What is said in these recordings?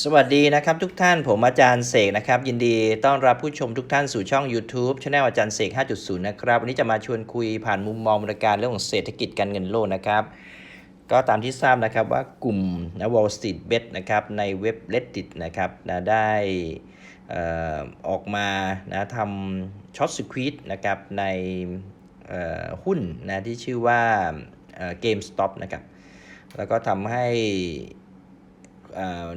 สวัสดีนะครับทุกท่านผมอาจารย์เสกนะครับ ยินดีต้อนรับผู้ชมทุกท่านสู่ช่อง YouTube ช anel อาจารย์เสก 5.0 นะครับ วันนี้จะมาชวนคุยผ่านมุมมองบริการเรื่องของเศรษฐกิจการเงินโลกนะครับ ก็ตามที่ทราบนะครับว่ากลุ่มนะ Wall Street Bet นะครับในเว็บ Reddit นะครับนะได้อออกมานะทำช็อตสควีตนะครับในหุ้นนะที่ชื่อว่าเอ่อ GameStop นะครับแล้วก็ทำให้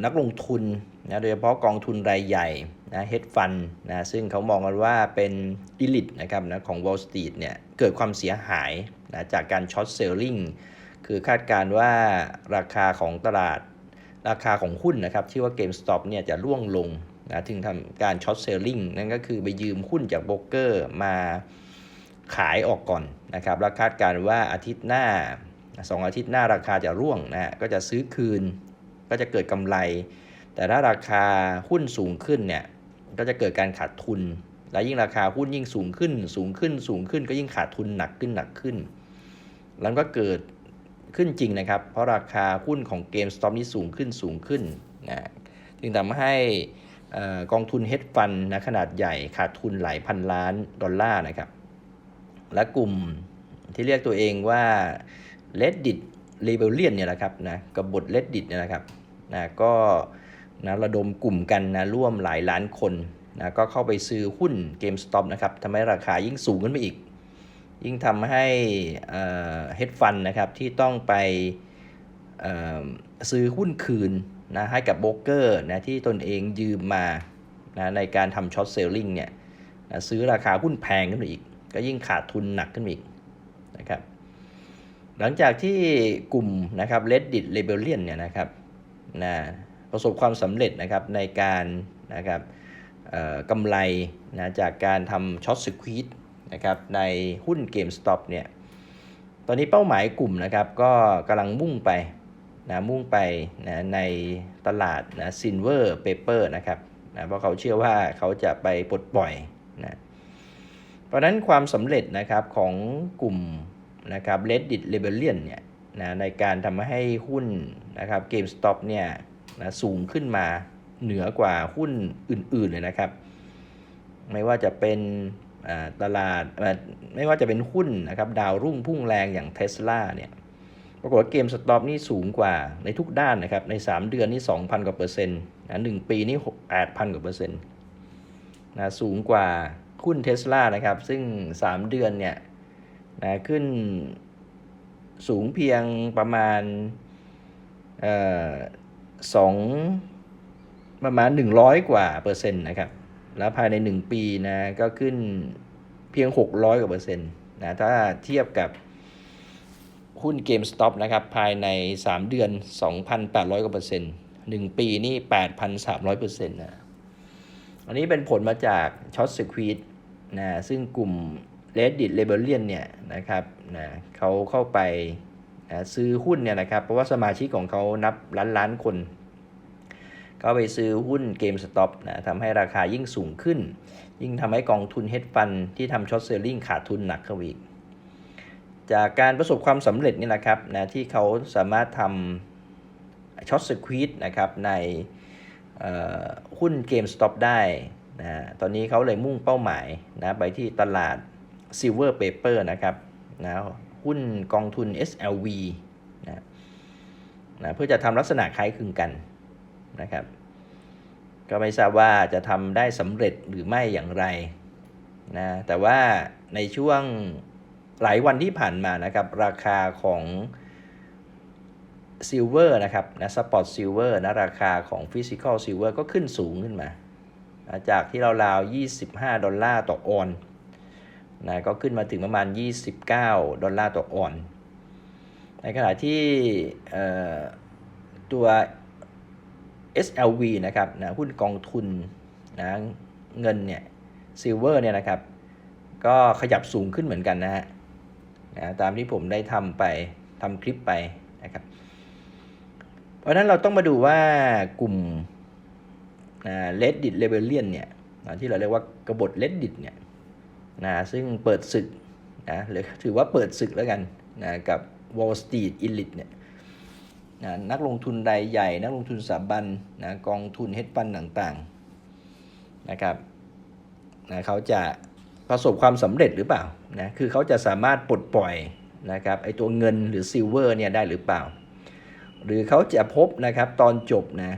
นักลงทุนนะโดยเฉพาะกองทุนรายใหญ่นะเฮดฟันนะซึ่งเขามองกันว่าเป็นอิลิทนะครับนะของ Wall Street เนี่ยเกิดความเสียหายนะจากการช็อตเซลลิงคือคาดการว่าราคาของตลาดราคาของหุ้นนะครับชื่ว่า GameStop เนี่ยจะร่วงลงนะถึงทำการช็อตเซลลิงนั่นก็คือไปยืมหุ้นจากโบรกเกอร์มาขายออกก่อนนะครับแล้วคาดการว่าอาทิตย์หน้าสองอาทิตย์หน้าราคาจะร่วงนะก็จะซื้อคืน ก็จะเกิดกำไร แต่ถ้าราคาหุ้นสูงขึ้นเนี่ยก็จะเกิดการขาดทุน และยิ่งราคาหุ้นยิ่งสูงขึ้น สูงขึ้นสูงขึ้นก็ยิ่งขาดทุนหนักขึ้นหนักขึ้น แล้วก็เกิดขึ้นจริงนะครับ เพราะราคาหุ้นของ GameStop นี่สูงขึ้นสูงขึ้นนะจึงทำให้กองทุน hedge fund นะขนาดใหญ่ขาดทุนหลายพันล้านดอลลาร์นะครับ และกลุ่มที่เรียกตัวเองว่า Reddit Rebellion เนี่ยนะครับนะกบฏ Reddit เนี่ยนะครับนะก็นะระดมกลุ่มกันนะร่วมหลายล้านคนนะก็เข้าไปซื้อหุ้น GameStop นะครับทำให้ราคายิ่งสูงขึ้นไปอีก ยิ่งทำให้เฮดฟันนะครับที่ต้องไปเอ่อซื้อหุ้นคืนนะให้กับโบรกเกอร์นะที่ตนเองยืมมานะในการทำช็อตเซลลิงเนี่ยนะซื้อราคาหุ้นแพงขึ้นไปอีก ก็ยิ่งขาดทุนหนักขึ้นไปอีกนะครับ หลังจากที่กลุ่มนะครับ Reddit Rebellion เนี่ยนะครับนะประสบความสำเร็จนะครับในการนะครับกำไรนะจากการทำช็อตสควีตนะครับในหุ้น GameStop เนี่ยตอนนี้เป้าหมายกลุ่มนะครับก็กำลังมุ่งไปนะมุ่งไปนะในตลาดนะ Silver Paper นะครับนะเพราะเขาเชื่อว่าเขาจะไปปลดปล่อยนะเพราะนั้นความสำเร็จนะครับของกลุ่ม นะครับ Reddit Rebellion เนี่ยนะในการทำให้หุ้นนะครับ GameStop เนี่ยนะสูงขึ้นมาเหนือกว่าหุ้นอื่นๆเลยนะครับ ไม่ว่าจะเป็นอ่าตลาดไม่ว่าจะเป็นหุ้นนะครับดาวรุ่งพุ่งแรงอย่าง Tesla เนี่ยปรากฏว่า GameStop นี่สูงกว่าในทุกด้านนะครับใน 3 เดือนนี่ 2,000 กว่าเปอร์เซ็นต์นะหนึ่งปีนี่8,000 กว่าเปอร์เซ็นต์นะสูงกว่าหุ้น Tesla นะครับ ซึ่ง 3 เดือนเนี่ย นะขึ้นสูงเพียงประมาณออสองประมาณ 100 กว่าเปอร์เซ็นต์นะครับ แล้วภายใน 1 ปีนะก็ขึ้นเพียง 600 กว่าเปอร์เซ็นต์นะถ้าเทียบกับหุ้น GameStop นะครับ ภายใน 3 เดือน 2,800 กว่าเปอร์เซ็นต์1ปีนี่ 8,300เปอร์เซ็นต์นะอันนี้เป็นผลมาจากช็อตสควีตนะซึ่งกลุ่ม Reddit Rebellion เนี่ยนะครับนะเขาเข้าไปนะซื้อหุ้นเนี่ยนะครับ เพราะว่าสมาชิกของเขานับล้านล้านคนเขาไปซื้อหุ้น GameStop นะทำให้ราคายิ่งสูงขึ้น ยิ่งทำให้กองทุน hedge fund ที่ทำช็อตเซลลิงขาดทุนหนักเข้าไปอีก จากการประสบความสำเร็จนี่แหละครับนะที่เขาสามารถทำช็อตสควีตนะครับในเอ่อหุ้น GameStop ได้นะตอนนี้เขาเลยมุ่งเป้าหมายนะไปที่ตลาด Silver Paper นะครับนะหุ้นกองทุน SLV นะนะเพื่อจะทำลักษณะคล้ายคลึงกันนะครับ ก็ไม่ทราบว่าจะทำได้สำเร็จหรือไม่อย่างไรนะแต่ว่าในช่วงหลายวันที่ผ่านมานะครับ ราคาของซิลเวอร์นะครับนะสปอร์ตซิลเวอร์นะราคาของฟิสิกอลซิลเวอร์ก็ขึ้นสูงขึ้นมา จากที่เราราว 25 ดอลลาร์ต่อออน นะก็ขึ้นมาถึงประมาณ 29 ดอลลาร์ต่อออน ในขณะที่ตัว SLV นะครับนะหุ้นกองทุนนะเงินเนี่ยซิลเวอร์เนี่ยนะครับ ก็ขยับสูงขึ้นเหมือนกันนะฮะนะตามที่ผมได้ทำไปทำคลิปไปนะครับ เพราะนั้นเราต้องมาดูว่ากลุ่มนะ Reddit Rebellion เนี่ยนะที่เราเรียกว่ากบฏ Reddit เนี่ย นะซึ่งเปิดศึกนะหรือถือว่าเปิดศึกแล้วกันนะกับ Wall Street Elite เนี่ยนะนักลงทุนรายใหญ่ นักลงทุนสถาบันนะกองทุนเฮดฟันต่างๆนะครับนะเขาจะประสบความสำเร็จหรือเปล่านะคือเขาจะสามารถปลดปล่อยนะครับไอตัวเงินหรือซิลเวอร์เนี่ยได้หรือเปล่า หรือเขาจะพบนะครับตอนจบนะ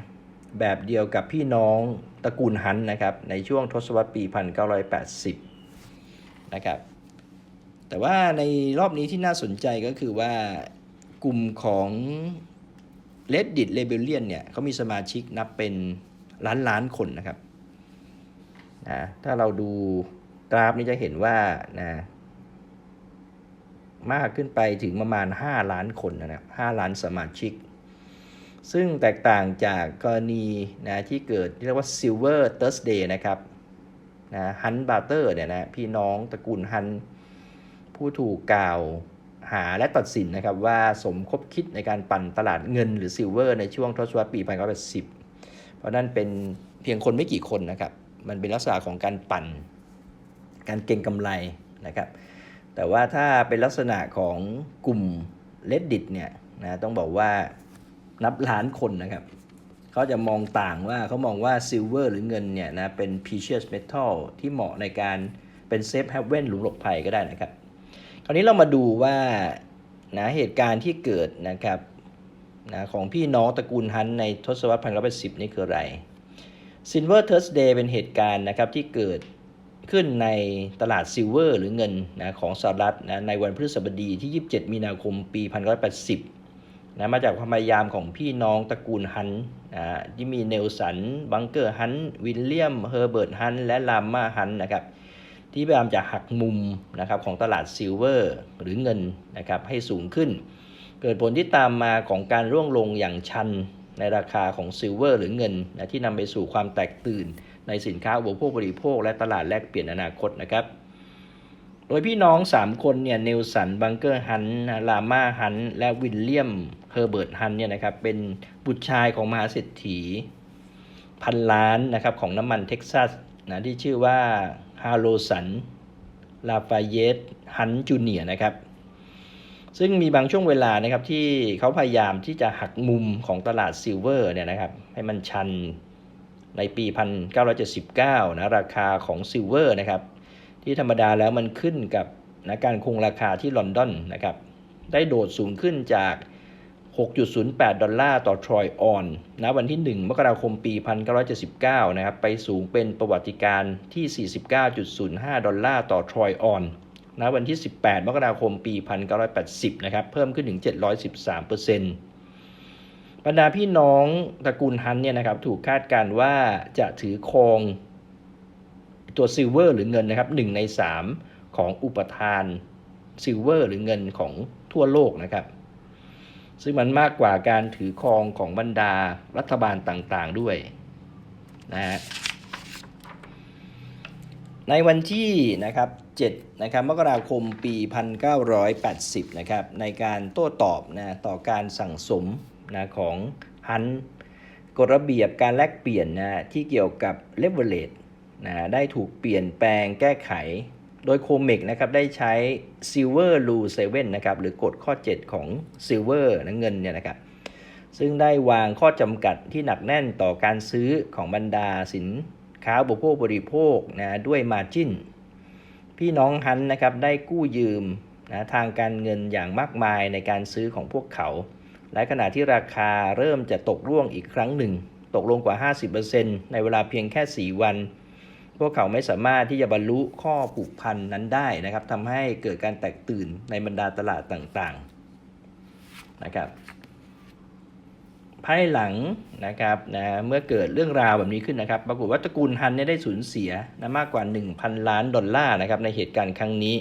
แบบเดียวกับพี่น้องตระกูลฮันนะครับในช่วงทศวรรษปี 1980 นะครับ แต่ว่าในรอบนี้ที่น่าสนใจก็คือว่ากลุ่มของ Reddit Rebellion เนี่ยเขามีสมาชิกนับเป็นล้านล้านคนนะครับนะถ้าเราดูกราฟนี้จะเห็นว่านะมากขึ้นไปถึงประมาณ 5 ล้านคนนะครับ5ล้านสมาชิก ซึ่งแตกต่างจากกรณีนะที่เกิดที่เรียกว่า Silver Thursday นะครับ นะฮันบาร์เตอร์เนี่ยนะพี่น้องตระกูลฮันผู้ถูกกล่าวหาและตัดสินนะครับว่าสมคบคิดในการปั่นตลาดเงินหรือซิลเวอร์ในช่วงทศวรรษปี 1980 เพราะนั่นเป็นเพียงคนไม่กี่คนนะครับ มันเป็นลักษณะของการปั่น การเก็งกำไรนะครับ แต่ว่าถ้าเป็นลักษณะของกลุ่ม reddit เนี่ยนะต้องบอกว่านับล้านคนนะครับ เขาจะมองต่างว่าเขามองว่าซิลเวอร์หรือเงินเนี่ยนะเป็น precious metal ที่เหมาะในการเป็นเซฟเฮเว่นหลุมหลบภัยก็ได้นะครับ คราวนี้เรามาดูว่านะเหตุการณ์ที่เกิดนะครับนะของพี่น้องตระกูลฮันในทศวรรษ1980นี่คืออะไร Silver Thursday เป็นเหตุการณ์นะครับที่เกิดขึ้นในตลาดซิลเวอร์หรือเงินนะของสหรัฐนะในวันพฤหัสบดีที่ 27 มีนาคมปี 1980 นะมาจากความพยายามของพี่น้องตระกูลฮันนะที่มีเนลสัน บังเกอร์ฮัน วิลเลียม เฮอร์เบิร์ตฮัน และลามมาฮันนะครับที่พยายามจะหักมุมนะครับของตลาดซิลเวอร์หรือเงินนะครับให้สูงขึ้น เกิดผลที่ตามมาของการร่วงลงอย่างชันในราคาของซิลเวอร์หรือเงินนะที่นำไปสู่ความแตกตื่น ในสินค้าอุปโภคบริโภค และตลาดแลกเปลี่ยนอนาคตนะครับโดยพี่น้อง 3 คนเนี่ยเนลสัน บังเกอร์ฮันลาม่าฮัน และวิลเลียม อร์เบิร์ตฮันเนี่ยนะครับเป็นบุตรชายของมหาเศรษฐี พันล้านนะครับของน้ำมันเท็กซัสนะที่ชื่อว่าฮาโลสันลาฟาเยตฮันจูเนียนะครับซึ่งมีบางช่วงเวลานะครับที่เขาพยายามที่จะหักมุมของตลาดซิลเวอร์เนี่ยนะครับให้มันชันในปี 1979 นะราคาของซิลเวอร์นะครับที่ธรรมดาแล้วมันขึ้นกับนะการคงราคาที่ลอนดอนนะครับได้โดดสูงขึ้นจาก 6.08 ดอลลาร์ต่อทรอยออนนะวันที่ 1 มกราคมปี 1979 นะครับ ไปสูงเป็นประวัติการที่ 49.05 ดอลลาร์ต่อทรอยออนนะวันที่ 18 มกราคมปี 1980 นะครับ เพิ่มขึ้นถึง 713%บรรดาพี่น้องตระกูลฮันเนี่ยนะครับถูกคาดการณ์ว่าจะถือครองตัวซิลเวอร์หรือเงินนะครับ1ใน 3 ของอุปทานซิลเวอร์หรือเงินของทั่วโลกนะครับ ซึ่งมันมากกว่าการถือครองของบรรดารัฐบาลต่างๆด้วยนะฮะในวันที่นะครับ7นะครับมกราคมปี 1980นะครับในการโต้ตอบนะต่อการสั่งสมนะของฮันกฎระเบียบการแลกเปลี่ยนนะที่เกี่ยวกับเลเวลเลตนะได้ถูกเปลี่ยนแปลงแก้ไข โดยโคเมกนะครับได้ใช้ Silver Rule 7นะครับหรือกฎข้อ 7 ของ Silver นะเงินเนี่ยนะครับซึ่งได้วางข้อจำกัดที่หนักแน่นต่อการซื้อของบรรดาสินค้าอุปโภคบริโภคนะด้วยมาจินพี่น้องฮันนะครับได้กู้ยืมนะทางการเงินอย่างมากมายในการซื้อของพวกเขา และขณะที่ราคาเริ่มจะตกร่วงอีกครั้งหนึ่ง ตกลงกว่า 50%ในเวลาเพียงแค่ 4 วัน พวกเขาไม่สามารถที่จะบรรลุข้อผูกพันนั้นได้นะครับทำให้เกิดการแตกตื่นในบรรดาตลาดต่างๆนะครับภายหลังนะครับนะเมื่อเกิดเรื่องราวแบบนี้ขึ้นนะครับ ปรากฏว่าตระกูลฮันเนี่ยได้สูญเสียนะมากกว่า 1,000 ล้านดอลลาร์นะครับในเหตุการณ์ครั้งนี้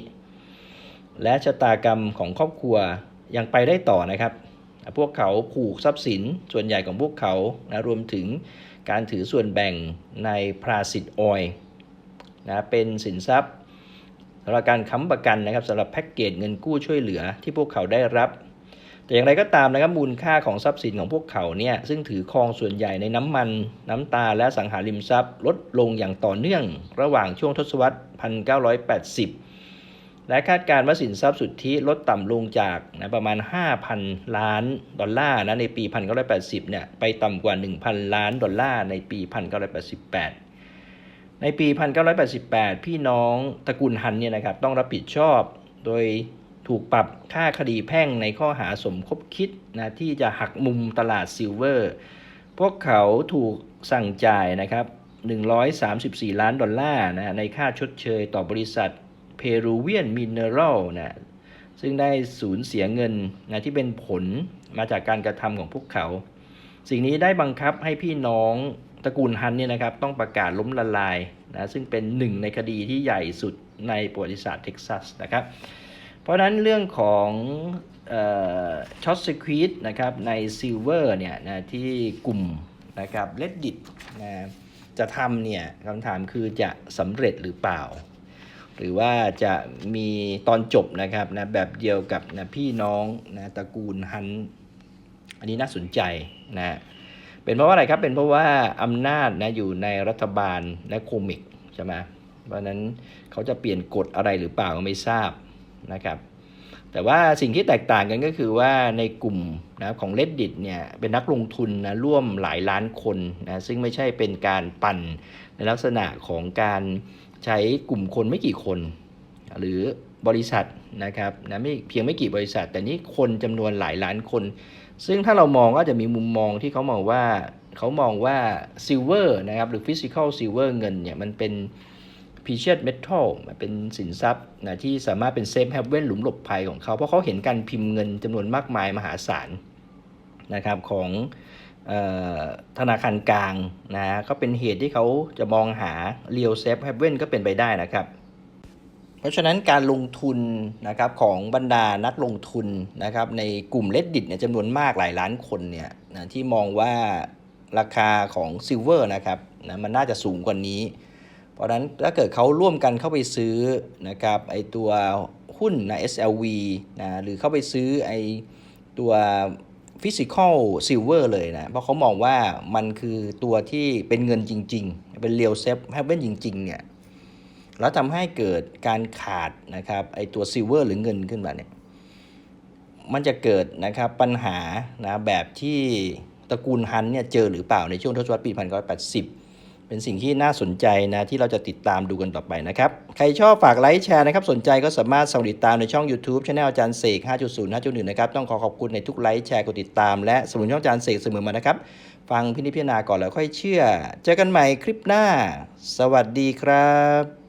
และชะตากรรมของครอบครัวยังไปได้ต่อนะครับ พวกเขาผูกทรัพย์สินส่วนใหญ่ของพวกเขานะรวมถึงการถือส่วนแบ่งในพราสิตออย นะเป็นสินทรัพย์สำหรับการค้ำประกันนะครับสำหรับแพ็กเกจเงินกู้ช่วยเหลือที่พวกเขาได้รับ แต่อย่างไรก็ตามนะครับมูลค่าของทรัพย์สินของพวกเขาเนี่ยซึ่งถือครองส่วนใหญ่ในน้ำมัน น้ำตาและสังหาริมทรัพย์ ลดลงอย่างต่อเนื่อง ระหว่างช่วงทศวรรษ 1980 และคาดการณ์ว่าสินทรัพย์สุทธิลดต่ำลงจากนะประมาณ 5,000 ล้านดอลลาร์นะในปี 1980 เนี่ยไปต่ำกว่า 1,000 ล้านดอลลาร์ในปี 1988 ในปี 1988 พี่น้องตระกูลฮันเนี่ยนะครับต้องรับผิดชอบ โดยถูกปรับค่าคดีแพ่งในข้อหาสมคบคิดนะที่จะหักมุมตลาดซิลเวอร์ พวกเขาถูกสั่งจ่ายนะครับ 134 ล้านดอลลาร์นะในค่าชดเชยต่อบริษัท Peruvian Mineral นะซึ่งได้สูญเสียเงินนะที่เป็นผลมาจากการกระทำของพวกเขา สิ่งนี้ได้บังคับให้พี่น้อง ตระกูลฮันเนี่ยนะครับต้องประกาศล้มละลายนะซึ่งเป็นหนึ่งในคดีที่ใหญ่สุดในประวัติศาสตร์เท็กซัสนะครับเพราะนั้นเรื่องของช็อตสควีตนะครับในซิลเวอร์เนี่ยนะที่กลุ่มนะครับเลดดิตนะจะทำเนี่ยคำถามคือจะสำเร็จหรือเปล่า หรือว่าจะมีตอนจบนะครับนะแบบเดียวกับนะพี่น้องนะตระกูลฮัน อันนี้น่าสนใจนะ เป็นเพราะว่าอะไรครับ เป็นเพราะว่าอำนาจนะอยู่ในรัฐบาลและโคมิกใช่ไหมเพราะนั้นเขาจะเปลี่ยนกฎอะไรหรือเปล่าก็ไม่ทราบนะครับแต่ว่าสิ่งที่แตกต่างกันก็คือว่าในกลุ่มนะของ reddit เนี่ยเป็นนักลงทุนนะร่วมหลายล้านคนนะซึ่งไม่ใช่เป็นการปั่นในลักษณะของการใช้กลุ่มคนไม่กี่คน หรือบริษัทนะครับนะไม่เพียงไม่กี่บริษัท แต่นี่คนจำนวนหลายล้านคน ซึ่งถ้าเรามองก็จะมีมุมมองที่เขามองว่าเขามองว่าซิลเวอร์นะครับหรือฟิสิกอลซิลเวอร์เงินเนี่ยมันเป็น precious metal มันเป็นสินทรัพย์นะที่สามารถเป็นเซฟแฮปเว่นหลุมหลบภัยของเขา เพราะเขาเห็นการพิมพ์เงินจำนวนมากมายมหาศาลนะครับของออธนาคารกลางนะก็เป็นเหตุที่เขาจะมองหา real safe haven ก็เป็นไปได้นะครับ ราะฉะนั้นการลงทุนนะครับของบรรดานักลงทุนนะครับในกลุ่มเลดดิตเนี่ยจำนวนมากหลายล้านคนเนี่ยนะที่มองว่าราคาของซิลเวอร์นะครับนะมันน่าจะสูงกว่านี้ เพราะฉะนั้นถ้าเกิดเขาร่วมกันเข้าไปซื้อนะครับไอตัวหุ้นนะ SLV นะหรือเข้าไปซื้อไอตัว Physical Silver เลยนะ เพราะเขามองว่ามันคือตัวที่เป็นเงินจริง ๆ เป็น Real Safe Haven จริง ๆ เนี่ย แล้วทำให้เกิดการขาดนะครับไอตัวซิลเวอร์หรือเงินขึ้นมาเนี่ยมันจะเกิดนะครับปัญหานะแบบที่ตระกูลฮันเนี่ยเจอหรือเปล่าในช่วงทศวรรษปี 1980 เป็นสิ่งที่น่าสนใจนะที่เราจะติดตามดูกันต่อไปนะครับ ใครชอบฝากไลค์แชร์นะครับ สนใจก็สามารถส่งติดตามในช่อง YouTube Channel อาจารย์เสก 5.0 5.1 นะครับ ต้องขอขอบคุณในทุกไลค์แชร์กดติดตามและสมุนช่องอาจารย์เสกเสมอมานะครับ ฟังพินิจพิจารณาก่อนแล้วค่อยเชื่อ เจอกันใหม่คลิปหน้า สวัสดีครับ